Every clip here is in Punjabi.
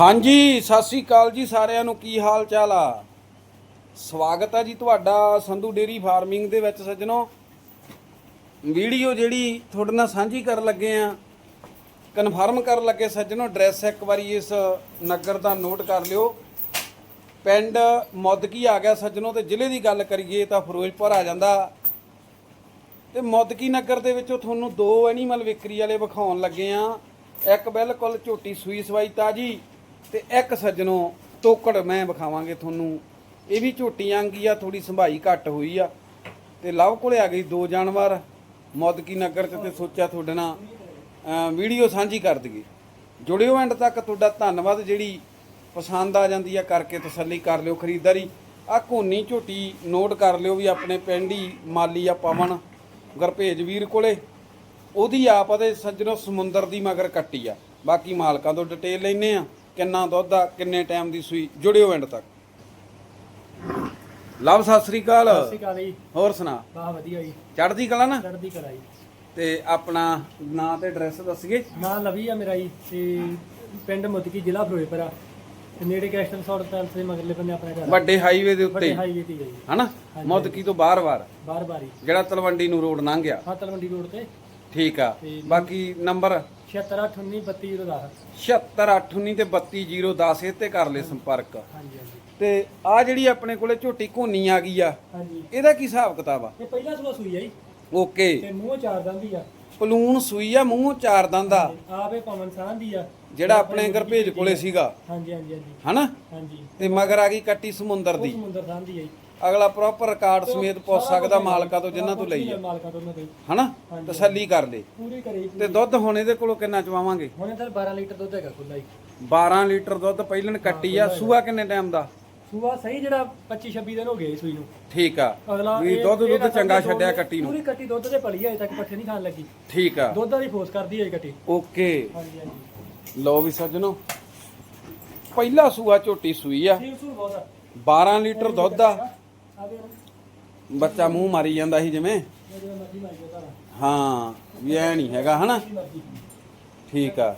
ਹਾਂਜੀ, ਸਤਿ ਸ੍ਰੀ ਅਕਾਲ ਜੀ ਸਾਰਿਆਂ ਨੂੰ। ਕੀ ਹਾਲ ਚਾਲ ਆ? ਸਵਾਗਤ ਆ ਜੀ ਤੁਹਾਡਾ ਸੰਧੂ ਡੇਰੀ ਫਾਰਮਿੰਗ ਦੇ ਵਿੱਚ ਸੱਜਣੋ। ਵੀਡੀਓ ਜਿਹੜੀ ਤੁਹਾਡੇ ਨਾਲ ਸਾਂਝੀ ਕਰਨ ਲੱਗੇ ਆ, ਕਨਫਰਮ ਕਰਨ ਲੱਗੇ ਸੱਜਣੋ, ਐਡਰੈਸ ਇੱਕ ਵਾਰੀ ਇਸ ਨਗਰ ਦਾ ਨੋਟ ਕਰ ਲਿਓ। ਪਿੰਡ ਮੁੱਦਕੀ ਆ ਗਿਆ ਸੱਜਣੋ, ਤੇ ਜ਼ਿਲ੍ਹੇ ਦੀ ਗੱਲ ਕਰੀਏ ਤਾਂ ਫਿਰੋਜ਼ਪੁਰ ਆ ਜਾਂਦਾ। ਤੇ ਮੌਦਕੀ ਨਗਰ ਦੇ ਵਿੱਚੋਂ ਤੁਹਾਨੂੰ ਦੋ ਐਨੀਮਲ ਵਿਕਰੀ ਵਾਲੇ ਵਿਖਾਉਣ ਲੱਗੇ ਆ। ਇੱਕ ਬਿਲਕੁਲ ਝੋਟੀ ਸੂਈ ਸਵਾਈ ਤਾਜੀ ਤੇ ਇੱਕ ਸੱਜਣੋ ਤੋਕੜ ਮੈਂ ਵਿਖਾਵਾਂਗੇ ਤੁਹਾਨੂੰ। ਇਹ ਵੀ ਝੋਟੀ ਆਂਗੀ ਆ ਥੋੜੀ ਸੰਭਾਈ ਘੱਟ ਹੋਈ ਆ। ਤੇ ਲਵ ਕੋਲੇ ਆ ਗਈ ਦੋ ਜਾਨਵਰ, ਮੁੱਦਕੀ ਨਗਰ ਚ ਤੇ ਸੋਚਿਆ ਤੁਹਾਡੇ ਨਾਲ ਵੀਡੀਓ ਸਾਂਝੀ ਕਰ ਦਈਏ। ਜੁੜਿਓ ਐਂਡ ਤੱਕ ਤੁਹਾਡਾ ਧੰਨਵਾਦ, ਜਿਹੜੀ ਪਸੰਦ ਆ ਜਾਂਦੀ ਆ ਕਰਕੇ ਤਸੱਲੀ ਕਰ ਲਿਓ ਖਰੀਦਦਾਰੀ। ਆ ਕੋਨੀ ਝੋਟੀ ਨੋਟ ਕਰ ਲਿਓ ਵੀ ਆਪਣੇ ਪਿੰਡ ਹੀ ਮਾਲੀ ਆ ਪਵਨ, ਗੁਰਭੇਜ ਵੀਰ ਕੋਲੇ। ਉਹਦੀ ਆਪ ਅਤੇ ਸੱਜਣੋ ਸਮੁੰਦਰ ਦੀ ਮਗਰ ਕੱਟੀ ਆ। ਬਾਕੀ ਮਾਲਕਾਂ ਤੋਂ ਡਿਟੇਲ ਲੈਨੇ ਆ। ਕਿੰਨਾ ਦੁੱਧ ਆ ਕਿੰਨੇ ਟਾਈਮ ਦੀ ਸੂਈ ਜੁੜਿਓ ਐਂਡ ਤੱਕ। ਲਵ ਸਤਿ ਸ੍ਰੀ ਅਕਾਲ। ਸਤਿ ਸ਼੍ਰੀ ਅਕਾਲ ਜੀ। ਹੋਰ ਸੁਣਾ। ਵਾਹ ਵਧੀਆ ਜੀ। ਚੜ੍ਹਦੀ ਕਲਾ ਨਾ? ਚੜ੍ਹਦੀ ਕਲਾ ਜੀ। ਤੇ ਆਪਣਾ ਨਾਂ ਤੇ ਐਡਰੈਸ ਦੱਸੀਏ। ਨਾਂ ਲਵੀ ਆ ਮੇਰਾ ਜੀ ਤੇ ਪਿੰਡ ਮੁਦਕੀ ਜ਼ਿਲ੍ਹਾ ਫਿਰੋਜ਼ਪੁਰ ਆ। ਤੇ ਨੇੜੇ ਕੈਸਟਨ ਸੌੜ ਪੈਲਸ ਦੇ ਮਗਰਲੇ ਬੰਨੇ ਆਪਣਾ ਘਰ ਆ। ਵੱਡੇ ਹਾਈਵੇ ਦੇ ਉੱਤੇ। ਵੱਡੇ ਹਾਈਵੇ ਤੇ ਹੀ ਆ ਜੀ। ਹਨਾ? ਮੌਦਕੀ ਤੋਂ ਬਾਹਰ-ਬਾਹਰ ਬਾਰ ਬਾਰ ਜਿਹੜਾ ਤਲਵੰਡੀ ਨੂੰ ਰੋਡ ਲੰਘ ਗਿਆ। ਹਾਂ ਤਲਵੰਡੀ ਰੋਡ ਤੇ। ਠੀਕ ਆ। ਬਾਕੀ ਨੰਬਰ 76893210 76819 ਤੇ 32010 ਇਹ ਤੇ ਕਰ ਲੈ ਸੰਪਰਕ। ਹਾਂਜੀ ਹਾਂਜੀ। ਤੇ ਆ ਜਿਹੜੀ ਆਪਣੇ ਕੋਲੇ ਝੋਟੀ ਘੋਨੀ ਆ ਗਈ ਆ ਹਾਂਜੀ। ਇਹਦਾ ਕੀ ਹਿਸਾਬ ਕਿਤਾਬ ਆ? ਇਹ ਪਹਿਲਾ ਸੂਆ ਸੂਈ ਆ ਜੀ। ਓਕੇ। ਤੇ ਮੂੰਹ ਚਾਰ ਦੰਦੀ ਆ। ਪਲੂਣ ਸੂਈ ਆ ਮੂੰਹ ਚਾਰ ਦੰਦ ਆ। ਆਪੇ ਪਵਨ ਸਾਹ ਦੀ ਆ। ਜਿਹੜਾ ਆਪਣੇ ਗਰਭੇਜ ਕੋਲੇ ਸੀਗਾ। ਹਾਂਜੀ ਹਾਂਜੀ ਹਾਂਜੀ। ਹਨਾ? ਹਾਂਜੀ। ਤੇ ਮਗਰ ਆ ਗਈ ਕੱਟੀ ਸਮੁੰਦਰ ਦੀ। ਸਮੁੰਦਰ ਸਾਹ ਦੀ ਆ ਜੀ। ਅਗਲਾ ਪ੍ਰੋਪਰ ਰਿਕਾਰਡ ਸਮੇਤ ਪੁੱਛ ਸਕਦਾ ਮਾਲਕਾਂ ਤੋਂ ਜਿਨ੍ਹਾਂ ਤੋਂ ਲਈ ਆ। ਮਾਲਕਾਂ ਤੋਂ ਉਹਨਾਂ ਤੋਂ ਜੀ। ਹਨਾ? ਤਸੱਲੀ ਕਰ ਲੈ। ਪੂਰੀ ਕਰੀ ਤੇ ਦੁੱਧ ਹੁਣ ਇਹਦੇ ਕੋਲੋਂ ਕਿੰਨਾ ਚਵਾਵਾਂਗੇ? ਹੁਣ ਤਾਂ 12 ਲੀਟਰ ਦੁੱਧ ਹੈਗਾ ਖੁੱਲਾ ਜੀ 12 ਲੀਟਰ ਦੁੱਧ ਪਹਿਲਣ ਕੱਟੀ ਆ। ਸੂਆ ਕਿੰਨੇ ਟਾਈਮ ਦਾ? ਸੂਆ ਸਹੀ ਜਿਹੜਾ 25 26 ਦਿਨ ਹੋ ਗਏ ਸੂਈ ਨੂੰ। ਠੀਕ ਆ। ਵੀ ਦੁੱਧ ਦੁੱਧ ਨਾ ਚੰਗਾ ਛੱਡਿਆ ਕੱਟੀ ਨੂੰ। ਪੂਰੀ ਕੱਟੀ ਦੁੱਧ ਦੇ ਪਲੀ ਹੈ ਅਜੇ ਤੱਕ ਪੱਠੇ ਨਹੀਂ ਖਾਣ ਲੱਗੀ। ਠੀਕ ਆ। ਦੁੱਧ ਦੀ ਫੋਰਸ ਕਰਦੀ ਹੈ ਇਹ ਕੱਟੀ। ਓਕੇ। ਹਾਂਜੀ ਹਾਂਜੀ। ਲੋ ਵੀ ਸੱਜਣੋ। ਪਹਿਲਾ ਸੂਆ ਝੋਟੀ ਸੂਈ ਆ। ਸੀਲ ਸੂਲ ਬਹੁਤ ਆ। 12 ਲੀਟਰ ਦੁੱਧ ਆ। ਬੱਚਾ ਮੂੰਹ ਮਾਰੀ ਜਾਂਦਾ ਸੀ ਜਿਵੇਂ। ਹਾਂ, ਵੀ ਐ ਨਹੀਂ ਹੈਗਾ, ਹਨਾ? ਠੀਕ ਆ।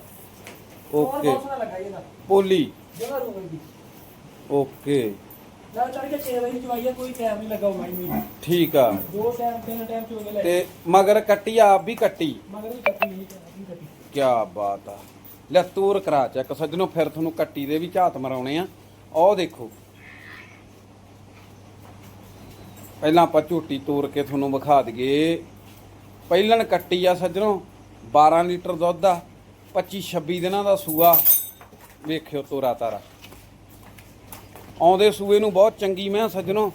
ਓਕੇ। ਬਹੁਤ ਪੋਲੀ। ਓਕੇ। ਠੀਕ ਆ। ਤੇ ਮਗਰ ਕੱਟੀ, ਆਪ ਵੀ ਕੱਟੀ? ਮਗਰ ਕੀ ਬਾਤ ਆ। ਲੈ ਤੂਰ ਕਰਾ ਚੈੱਕ, ਸੱਜਣੋ, ਫਿਰ ਤੁਹਾਨੂੰ ਕੱਟੀ ਦੇ ਵੀ ਝਾਤ ਮਰਾਉਣੇ ਆ। ਉਹ ਦੇਖੋ। ਪਹਿਲਾਂ ਆਪਾਂ ਝੋਟੀ ਤੋੜ ਕੇ ਤੁਹਾਨੂੰ ਵਿਖਾ ਦਈਏ। ਪਹਿਲਣ ਕੱਟੀ ਆ ਸੱਜਣੋ 12 ਲੀਟਰ ਦੁੱਧ ਆ 25 26 ਦਿਨਾਂ ਦਾ ਸੂਆ। ਵੇਖਿਓ ਤੋਰਾ ਤਾਰਾ। ਆਉਂਦੇ ਸੂਏ ਨੂੰ ਬਹੁਤ ਚੰਗੀ ਮੈਂ ਸੱਜਣੋ।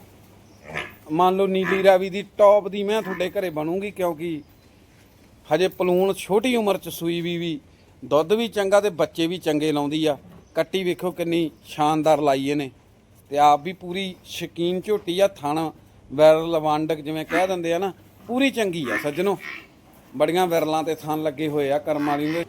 ਮੰਨ ਲਓ ਨੀਲੀ ਰਾਵੀ ਦੀ ਟੌਪ ਦੀ ਮੈਂ ਤੁਹਾਡੇ ਘਰੇ ਬਣੂਗੀ ਕਿਉਂਕਿ ਹਜੇ ਪਲੂਣ ਛੋਟੀ ਉਮਰ ਚ ਸੂਈ ਵੀ ਵੀ, ਦੁੱਧ ਵੀ ਚੰਗਾ ਤੇ ਬੱਚੇ ਵੀ ਚੰਗੇ ਲਾਉਂਦੀ ਆ। ਕੱਟੀ ਵੇਖੋ ਕਿੰਨੀ ਸ਼ਾਨਦਾਰ ਲਾਈਏ ਨੇ ਤੇ ਆਪ ਵੀ ਪੂਰੀ ਸ਼ਕੀਨ ਝੋਟੀ ਆ, ਥਾਣਾ ਵਿਰਲ ਲਵੰਡਕ ਜਿਵੇਂ ਕਹਿ ਦਿੰਦੇ ਆ ਨਾ ਪੂਰੀ ਚੰਗੀ ਆ ਸੱਜਣੋ। ਬੜੀਆਂ ਵਿਰਲਾਂ ਤੇ ਥਣ ਲੱਗੇ ਹੋਏ ਆ ਕਰਮ ਵਾਲੀ ਦੇ।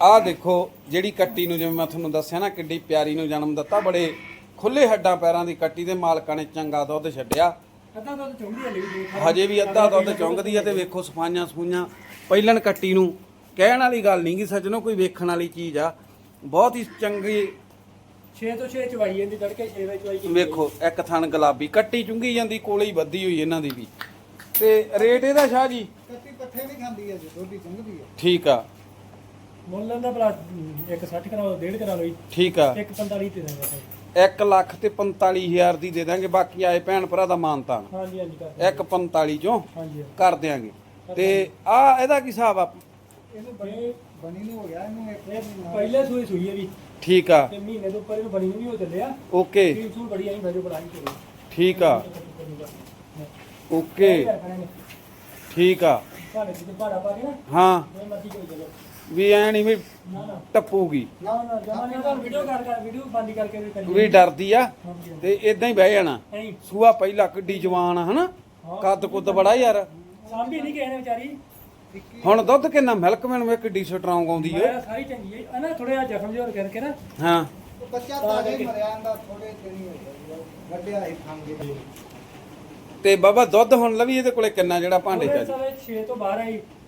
ਆਹ ਦੇਖੋ ਜਿਹੜੀ ਕੱਟੀ ਨੂੰ ਜਿਵੇਂ ਮੈਂ ਤੁਹਾਨੂੰ ਦੱਸਿਆ ਨਾ ਕਿੱਡੀ ਪਿਆਰੀ ਨੂੰ ਜਨਮ ਦਿੱਤਾ ਬੜੇ ਖੁੱਲੇ ਹੱਡਾਂ ਪੈਰਾਂ ਦੀ ਕੱਟੀ ਦੇ ਮਾਲਕਾਂ ਨੇ ਚੰਗਾ ਦੁੱਧ ਛੱਡਿਆ। ਅੱਧਾ ਦੁੱਧ ਚੁੰਗੀ ਹਲੇ ਵੀ ਦੋ ਹਜੇ ਵੀ ਅੱਧਾ ਦੁੱਧ ਚੁੰਗਦੀ ਆ ਤੇ ਵੇਖੋ ਸਫਾਈਆਂ ਸਫੂਈਆਂ। ਪਹਿਲਣ ਕੱਟੀ ਨੂੰ ਕਹਿਣ ਵਾਲੀ ਗੱਲ ਨਹੀਂ ਗੀ ਸੱਜਣੋ ਕੋਈ ਵੇਖਣ ਵਾਲੀ ਚੀਜ਼ ਆ। ਬਹੁਤ ਹੀ ਚੰਗੀ 6 ਤੋਂ 6 ਚਵਾਈ ਜਾਂਦੀ ਤੜਕੇ 6 ਵਜੇ ਚਵਾਈ ਕੀਤੀ ਵੇਖੋ ਇੱਕ ਥਣ ਗੁਲਾਬੀ ਕੱਟੀ ਚੁੰਗੀ ਜਾਂਦੀ ਕੋਲੇ ਹੀ ਵੱਧੀ ਹੋਈ ਇਹਨਾਂ ਦੀ ਵੀ। ਤੇ ਰੇਟ ਇਹਦਾ ਸ਼ਾਹ ਜੀ? ਕੱਟੀ ਪੱਠੇ ਨਹੀਂ ਖਾਂਦੀ ਹੈ ਜੀ ਚੰਗਦੀ ਹੈ। ਠੀਕ ਆ। ਮੁੱਲ ਦਾ ਭਲਾ 160 ਕਰਾ ਲਓ 1.5 ਕਰਾ ਲਓ ਜੀ। ਠੀਕ ਆ। 145 ਤੇ ਦਾਂਗਾ 1 ਲੱਖ ਤੇ 45000 ਦੀ ਦੇ ਦਾਂਗੇ ਬਾਕੀ ਆਏ ਭੈਣ ਭਰਾ ਦਾ ਮਾਨਤਾਨ ਹਾਂਜੀ ਹਾਂਜੀ ਕਰ 145 ਚੋਂ ਹਾਂਜੀ ਕਰ ਦਿਆਂਗੇ। ਤੇ ਆ ਇਹਦਾ ਕੀ ਹਿਸਾਬ ਆ? ਇਹਨੂੰ ਬਣੀ ਬਣੀ ਨੂੰ ਹੋ ਗਿਆ ਇਹਨੂੰ ਇੱਕ ਇਹ ਪਹਿਲੇ ਸੂਈ ਸੂਈ ਹੈ ਵੀ ਠੀਕ ਆ। ਤੇ ਮਹੀਨੇ ਦੇ ਉੱਪਰ ਇਹਨੂੰ ਬਣੀ ਨੂੰ ਵੀ ਹੋ ਚੱਲਿਆ। ਓਕੇ। ਤੀਨ ਸੂਲ ਬੜੀ ਆਈ ਵਜੋ ਬੜਾਈ ਕਰੋ ਠੀਕ ਆ। ਓਕੇ। ਠੀਕ ਆ। ਸਾਡੇ ਤੇ ਭਾੜਾ ਪਾ ਕੇ ਨਾ ਹਾਂ। ਇਹ ਮਰਜ਼ੀ ਕੋਈ ਚਲੋ ਵੀ ਐ ਨਹੀਂ ਵੀ ਨਾ ਨਾ। ਟੱਪੂਗੀ। ਨਾ ਨਾ ਜਮਾਨੇ ਦਾ ਵੀਡੀਓ ਕਰ ਕਰ ਵੀਡੀਓ ਬੰਦ ਕਰਕੇ ਵੀ ਕਰੀ ਵੀ ਡਰਦੀ ਆ ਤੇ ਇਦਾਂ ਹੀ ਬਹਿ ਜਾਣਾ। ਨਹੀਂ। ਸੂਆ ਪਹਿਲਾ ਕਿੱਡੀ ਜਵਾਨ ਆ ਹਨਾ? ਕੱਦ ਕੁੱਦ ਬੜਾ ਯਾਰ। ਸਾਂਭੀ ਨਹੀਂ ਕਿਸੇ ਨੇ ਵਿਚਾਰੀ। ਹੁਣ ਦੁੱਧ ਕਿੰਨਾ? ਮਿਲਕ ਮੈਨ ਵੇ ਕਿੱਡੀ ਸਟਰੋਂਗ ਆਉਂਦੀ ਏ। ਮੈਂ ਸਾਰੀ ਚੰਗੀ ਹੈ ਨਾ ਥੋੜਾ ਜਿਹਾ ਜ਼ਖਮ ਜਿਹਾ ਕਰਕੇ ਨਾ। ਹਾਂ। ਉਹ ਕੱਚਾ ਤਾਂ ਹੀ ਮਰਿਆ ਜਾਂਦਾ ਥੋੜੇ ਦਿਨ ਹੀ ਹੋਏ ਵੱਡਿਆ ਹੀ ਖਾਂਗੇ ਤੇ ਬਾਬਾ ਦੁੱਧ ਹੁਣ ਲਵੀ ਇਹਦੇ ਕੋਲੇ ਕਿੰਨਾ ਜਿਹੜਾ ਭਾਂਡੇ ਚ ਆ ਜੀ? ਸਾਰੇ 6 ਤੋਂ ਬਾਹਰ ਆਈ 7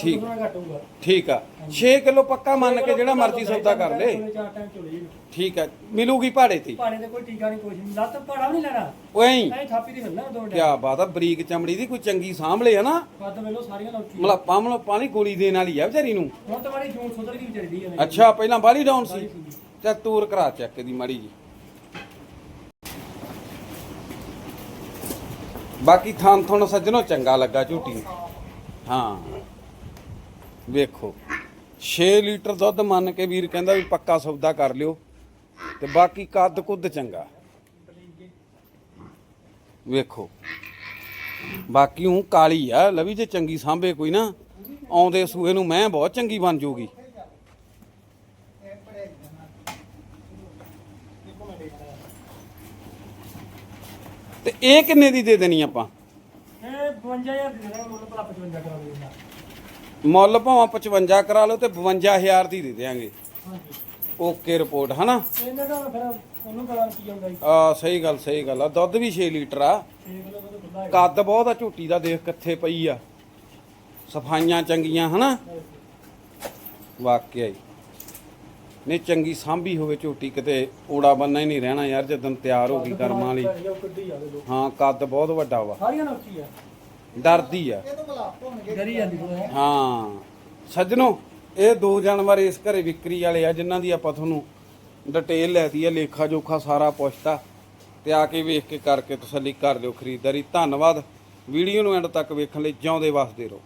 ਠੀਕ। ਕਿਲੋ ਘੱਟ ਹੋਊਗਾ ਠੀਕ ਆ। 6 ਕਿਲੋ ਪੱਕਾ ਮੰਨ ਕੇ ਜਿਹੜਾ ਮਰਜ਼ੀ ਸੌਦਾ ਕਰ ਲੇ। ਚਾਰ ਟਾਈਮ ਚੋਲੇ ਠੀਕ ਆ। ਮਿਲੂਗੀ ਭਾੜੇ ਤੇ। ਪਾਣੀ ਤੇ ਕੋਈ ਟੀਕਾ ਨਹੀਂ ਕੁਛ ਨਹੀਂ। ਲੱਤ ਪਾੜਾ ਵੀ ਨਹੀਂ ਲੈਣਾ। ਓਏ ਹੀ। ਐਂ ਥਾਪੀ ਦੀ ਮਿਲਣਾ ਦੋ ਕੀ ਬਾਤ ਆ ਬਰੀਕ ਚਮੜੀ ਦੀ ਕੋਈ ਚੰਗੀ ਸਾਂਭਲੇ ਆ ਨਾ ਕੱਦ ਵੇਲੋ ਸਾਰੀਆਂ ਲੌਕੀ ਮਤਲਬ ਪਾਮਲੋ ਪਾਣੀ ਗੋਲੀ ਦੇਣ ਵਾਲੀ ਆ ਵਿਚਾਰੀ ਨੂੰ। ਹੁਣ ਤਾਂ ਮਾੜੀ ਜੂਨ ਸੁਧਰ ਗਈ ਵਿਚਾਰੀ ਦੀ ਅੱਛਾ ਪਹਿਲਾਂ ਬਾਲੀ ਡਾਊਨ ਸੀ। ਤੇ ਤੂਰ ਕਰਾ ਚੱਕ ਦੀ ਮਾੜੀ ਜੀ। ਬਾਕੀ ਥਾਂ ਥਣ ਸੱਜਣੋ ਚੰਗਾ ਲੱਗਾ ਝੂਟੀ। ਨੂੰ। ਹਾਂ। ਵੇਖੋ 6 ਲੀਟਰ ਦੁੱਧ ਮੰਨ ਕੇ ਵੀਰ ਕਹਿੰਦਾ ਵੀ ਪੱਕਾ ਸੌਦਾ ਕਰ ਲਿਓ, ਤੇ ਬਾਕੀ ਕੱਦ ਕੁੱਦ ਚੰਗਾ। ਵੇਖੋ, ਬਾਕੀ ਉਹ ਕਾਲੀ ਆ, ਲਵੀ ਜੇ ਚੰਗੀ ਸਾਂਭੇ ਕੋਈ ਨਾ, ਆਉਂਦੇ ਸੂਏ ਨੂੰ ਮੈਂ ਬਹੁਤ ਚੰਗੀ ਬਣ ਜੂਗੀ। ਤੇ ਇਹ ਕਿੰਨੇ ਦੀ ਦੇ ਦੇਣੀ ਆਪਾਂ? ਇਹ 52000 ਦੀ ਦੇਣਾ, ਮੁੱਲ ਭਲਾ 55 ਕਰਾ ਦੇਣਾ ਮੁੱਲ ਭਾਵੇਂ 55 ਕਰਾ ਲਓ ਤੇ 52000 ਦੀ ਦੇ ਹਾਂਜੀ। ਓਕੇ ਰਿਪੋਰਟ ਹਨਾ? ਇਹਨਾਂ ਦਾ ਫਿਰ ਉਹਨੂੰ ਪਤਾ ਕੀ ਆਉਂਦਾ ਜੀ? ਆ ਸਹੀ ਗੱਲ ਸਹੀ ਗੱਲ ਆ। ਦੁੱਧ ਵੀ 6 ਲੀਟਰ ਆ। 6 ਕਿਲੋ ਦੁੱਧ ਖੁੱਲਾ ਹੈ ਕੱਦ ਬਹੁਤ ਆ ਝੂਟੀ ਦਾ ਦੇਖ ਕਿੱਥੇ ਪਈ ਆ। ਸਫਾਈਆਂ ਚੰਗੀਆਂ ਹਨਾ? ਵਾਕਿਆ ਹੀ। ਨਹੀਂ ਚੰਗੀ ਸਾਂਭੀ ਹੋਵੇ ਝੂਟੀ ਕਿਤੇ ਓੜਾ ਬੰਨਾ ਹੀ ਨਹੀਂ ਰਹਿਣਾ ਯਾਰ ਜਦੋਂ ਤਿਆਰ ਹੋ ਗਈ ਕਰਮਾਂ ਵਾਲੀ। ਉਹ ਕੱਢੀ ਜਾਵੇ ਲੋ ਹਾਂ ਕੱਦ ਬਹੁਤ ਵੱਡਾ ਵਾ। ਸਾਰੀਆਂ ਲੌਕੀ ਆ। ਡਰਦੀ ਆ। ਡਰੀ ਜਾਂਦੀ ਥੋੜਾ ਹਾਂ। ਸੱਜਣੋ, ਇਹ ਦੋ ਜਾਨਵਰ ਇਸ ਘਰੇ ਵਿਕਰੀ ਵਾਲੇ ਆ, ਜਿਨ੍ਹਾਂ ਦੀ ਆਪਾਂ ਤੁਹਾਨੂੰ ਡਿਟੇਲ ਲੈਤੀ ਆ, ਲੇਖਾ ਜੋਖਾ ਸਾਰਾ ਪੁੱਛਤਾ ਤੇ ਆ ਕੇ ਵੇਖ ਕੇ ਕਰਕੇ ਤਸੱਲੀ ਕਰ ਲਿਓ ਖਰੀਦਦਾਰੀ। ਧੰਨਵਾਦ। ਵੀਡੀਓ ਨੂੰ ਐਂਡ ਤੱਕ ਵੇਖਣ ਲਈ ਜਿਉਂਦੇ ਵਸਦੇ ਰਹੋ।